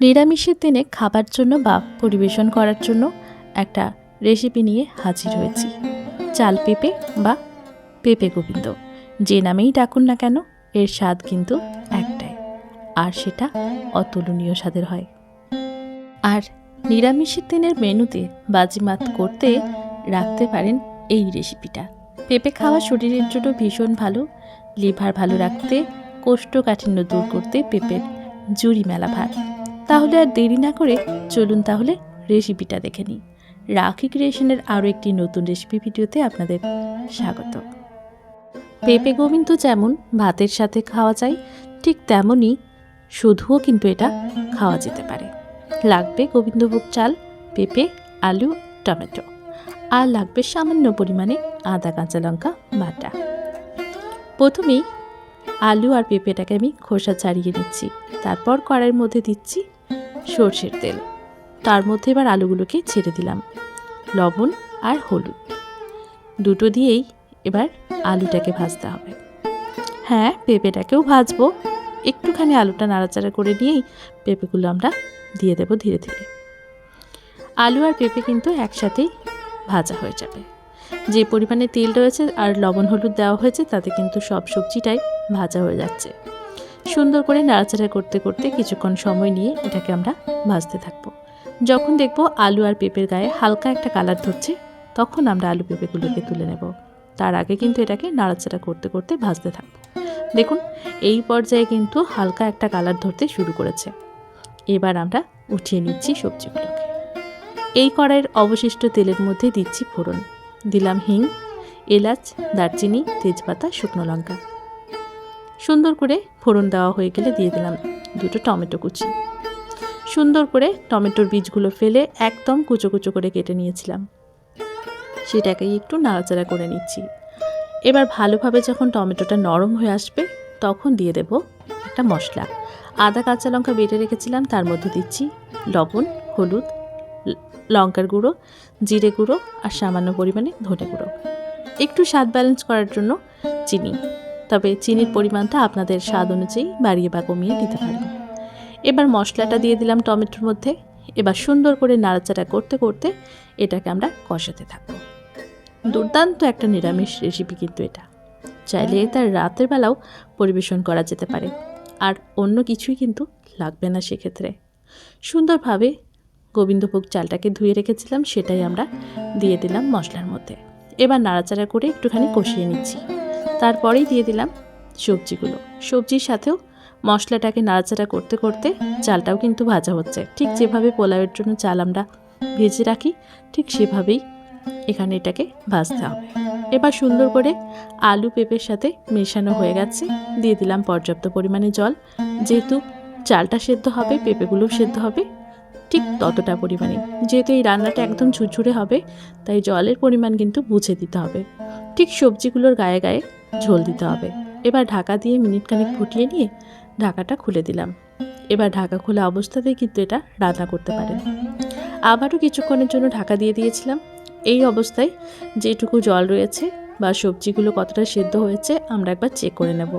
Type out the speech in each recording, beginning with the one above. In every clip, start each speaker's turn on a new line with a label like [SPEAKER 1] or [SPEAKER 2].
[SPEAKER 1] নিরামিষের দিনে খাবার জন্য বা পরিবেশন করার জন্য একটা রেসিপি নিয়ে হাজির হয়েছি। চাল পেঁপে বা পেঁপে গোবিন্দ। যে নামেই ডাকুন না কেন, এর স্বাদ কিন্তু একটাই, আর সেটা অতুলনীয় স্বাদের হয়। আর নিরামিষের দিনের মেনুতে বাজিমাত করতে রাখতে পারেন এই রেসিপিটা পেঁপে খাওয়া শরীরের জন্য ভীষণ ভালো লিভার ভালো রাখতে, কোষ্ঠকাঠিন্য দূর করতে পেঁপের জুড়ি মেলা ভার। তাহলে আর দেরি না করে চলুন তাহলে রেসিপিটা দেখে নিই। রাখি ক্রিয়েশনের আরও একটি নতুন রেসিপি ভিডিওতে আপনাদের স্বাগত। পেঁপে গোবিন্দ যেমন ভাতের সাথে খাওয়া যায়, ঠিক তেমনই শুধুও কিন্তু এটা খাওয়া যেতে পারে। লাগবে গোবিন্দভোগ চাল, পেঁপে, আলু, টমেটো। আর লাগবে সামান্য পরিমাণে আদা, কাঁচা লঙ্কা বাটা। প্রথমেই আলু আর পেঁপেটাকে আমি খোসা ছাড়িয়ে নিচ্ছি। তারপর কড়াইয়ের মধ্যে দিচ্ছি সর্ষের তেল। তার মধ্যে এবার আলুগুলোকে ছেড়ে দিলাম, লবণ আর হলুদ। দুটো দিয়েই এবার আলুটাকে ভাজতে হবে। হ্যাঁ পেঁপেটাকেও ভাজবো। একটুখানি আলুটা নাড়াচাড়া করে নিয়েই পেঁপেগুলো আমরা দিয়ে দেব ধীরে ধীরে। আলু আর পেঁপে কিন্তু একসাথেই ভাজা হয়ে যাবে। যে পরিমাণে তেল রয়েছে আর লবণ হলুদ দেওয়া হয়েছে, তাতে কিন্তু সব সবজিটাই ভাজা হয়ে যাচ্ছে। সুন্দর করে নাড়াচাড়া করতে করতে কিছুক্ষণ সময় নিয়ে এটাকে আমরা ভাজতে থাকব। যখন দেখব আলু আর পেঁপের গায়ে হালকা একটা কালার ধরছে, তখন আমরা আলু পেঁপেগুলোকে তুলে নেব। তার আগে কিন্তু এটাকে নাড়াচাড়া করতে করতে ভাজতে থাকব। দেখুন, এই পর্যায়ে কিন্তু হালকা একটা কালার ধরতে শুরু করেছে। এবার আমরা উঠিয়ে নিচ্ছি সবজিগুলোকে। এই কড়াইয়ের অবশিষ্ট তেলের মধ্যে দিচ্ছি ফোড়ন। দিলাম হিং, এলাচ, দারচিনি, তেজপাতা, শুকনো লঙ্কা। সুন্দর করে ফোড়ন দেওয়া হয়ে গেলে দিয়ে দিলাম দুটো টমেটো কুচি। সুন্দর করে টমেটোর বীজগুলো ফেলে একদম কুচো কুচো করে কেটে নিয়েছিলাম। সেটাকেই একটু নাড়াচাড়া করে নিচ্ছি। এবার ভালোভাবে যখন টমেটোটা নরম হয়ে আসবে, তখন দিয়ে দেব একটা মশলা। আদা, কাঁচা লঙ্কা বেটে রেখেছিলাম, তার মধ্যে দিচ্ছি লবণ, হলুদ, লঙ্কার গুঁড়ো, জিরে গুঁড়ো আর সামান্য পরিমাণে ধনে গুঁড়ো। একটু স্বাদ ব্যালেন্স করার জন্য চিনি। তবে চিনির পরিমাণটা আপনাদের স্বাদ অনুযায়ী বাড়িয়ে বা কমিয়ে দিতে পারেন এবার মশলাটা দিয়ে দিলাম টমেটোর মধ্যে। এবার সুন্দর করে নাড়াচাড়া করতে করতে এটাকে আমরা কষাতে থাকব। দুর্দান্ত একটা নিরামিষ রেসিপি কিন্তু এটা। চাইলে তার রাতের বেলাও পরিবেশন করা যেতে পারে। আর অন্য কিছুই কিন্তু লাগবে না সেক্ষেত্রে। সুন্দরভাবে গোবিন্দভোগ চালটাকে ধুয়ে রেখেছিলাম, সেটাই আমরা দিয়ে দিলাম মশলার মধ্যে। এবার নাড়াচাড়া করে একটুখানি কষিয়ে নিচ্ছি। তারপরেই দিয়ে দিলাম সবজিগুলো। সবজির সাথেও মশলাটাকে নাড়াচাড়া করতে করতে চালটাও কিন্তু ভাজা হচ্ছে। ঠিক যেভাবে পোলাওয়ের জন্য চাল আমরা ভেজে রাখি, ঠিক সেভাবেই এখানে এটাকে ভাজতে হবে। এবার সুন্দর করে আলু পেঁপের সাথে মেশানো হয়ে গেছে। দিয়ে দিলাম পর্যাপ্ত পরিমাণে জল। যেহেতু চালটা সেদ্ধ হবে, পেঁপেগুলোও সেদ্ধ হবে, ঠিক ততটা পরিমাণে। যেহেতু এই রান্নাটা একদম ঝুরঝুরে হবে, তাই জলের পরিমাণ কিন্তু বুঝে দিতে হবে। ঠিক সবজিগুলোর গায়ে গায়ে ঝোল দিতে হবে। এবার ঢাকা দিয়ে মিনিট খানেক ফুটিয়ে নিয়ে ঢাকাটা খুলে দিলাম। এবার ঢাকা খোলা অবস্থাতেই কিন্তু এটা রান্না করতে পারেন। আবারও কিছুক্ষণের জন্য ঢাকা দিয়ে দিয়েছিলাম। এই অবস্থায় যেটুকু জল রয়েছে বা সবজিগুলো কতটা সেদ্ধ হয়েছে আমরা একবার চেক করে নেব।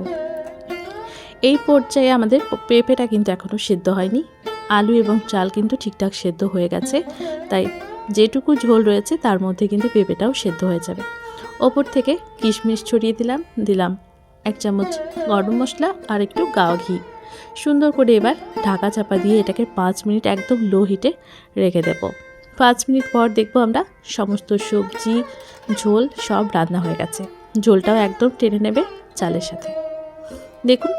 [SPEAKER 1] এই পর্যায়ে আমাদের পেঁপেটা কিন্তু এখনও সেদ্ধ হয়নি। আলু এবং চাল কিন্তু ঠিকঠাক সেদ্ধ হয়ে গেছে। তাই যেটুকু ঝোল রয়েছে তার মধ্যে কিন্তু পেঁপেটাও সেদ্ধ হয়ে যাবে। ওপর থেকে কিশমিশ ছড়িয়ে দিলাম দিলাম। এক চামচ গরম মশলা আর একটু গাওয়া ঘি। সুন্দর করে এবার ঢাকা চাপা দিয়ে এটাকে পাঁচ মিনিট একদম লো হিটে রেখে দেব। পাঁচ মিনিট পর দেখব আমরা সমস্ত সবজি, ঝোল সব রান্না হয়ে গেছে। ঝোলটাও একদম টেনে নেবে চালের সাথে। দেখুন,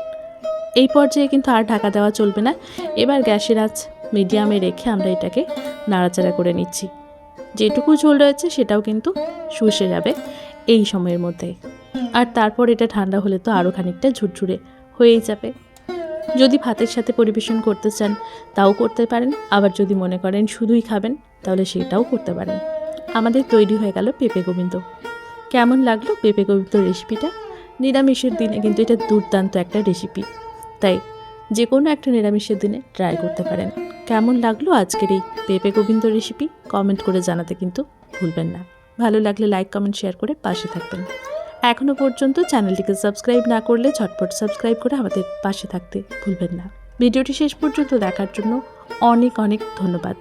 [SPEAKER 1] এই পর্যায়ে কিন্তু আর ঢাকা দেওয়া চলবে না। এবার গ্যাসের আঁচ মিডিয়ামে রেখে আমরা এটাকে নাড়াচাড়া করে নিচ্ছি। যেটুকু ঝোল রয়েছে সেটাও কিন্তু শুষে যাবে। এই সময়ের মধ্যে। আর তারপর এটা ঠান্ডা হলে তো আরও খানিকটা ঝুরঝুরে হয়েই যাবে। যদি ভাতের সাথে পরিবেশন করতে চান, তাও করতে পারেন। আবার যদি মনে করেন শুধুই খাবেন, তাহলে সেটাও করতে পারেন। আমাদের তৈরি হয়ে গেল পেঁপে গোবিন্দ। কেমন লাগল পেঁপে গোবিন্দ রেসিপিটা নিরামিষের দিনে কিন্তু এটা দুর্দান্ত একটা রেসিপি তাই যে কোনো একটা নিরামিষের দিনে ট্রাই করতে পারেন। কেমন লাগল আজকের এই পেঁপে গোবিন্দ রেসিপি কমেন্ট করে জানাতে কিন্তু ভুলবেন না। ভালো লাগলে লাইক কমেন্ট শেয়ার করে পাশে থাকবেন। এখনও পর্যন্ত চ্যানেলটিকে সাবস্ক্রাইব না করলে ঝটপট সাবস্ক্রাইব করে আমাদের পাশে থাকতে ভুলবেন না। ভিডিওটি শেষ পর্যন্ত দেখার জন্য অনেক অনেক ধন্যবাদ।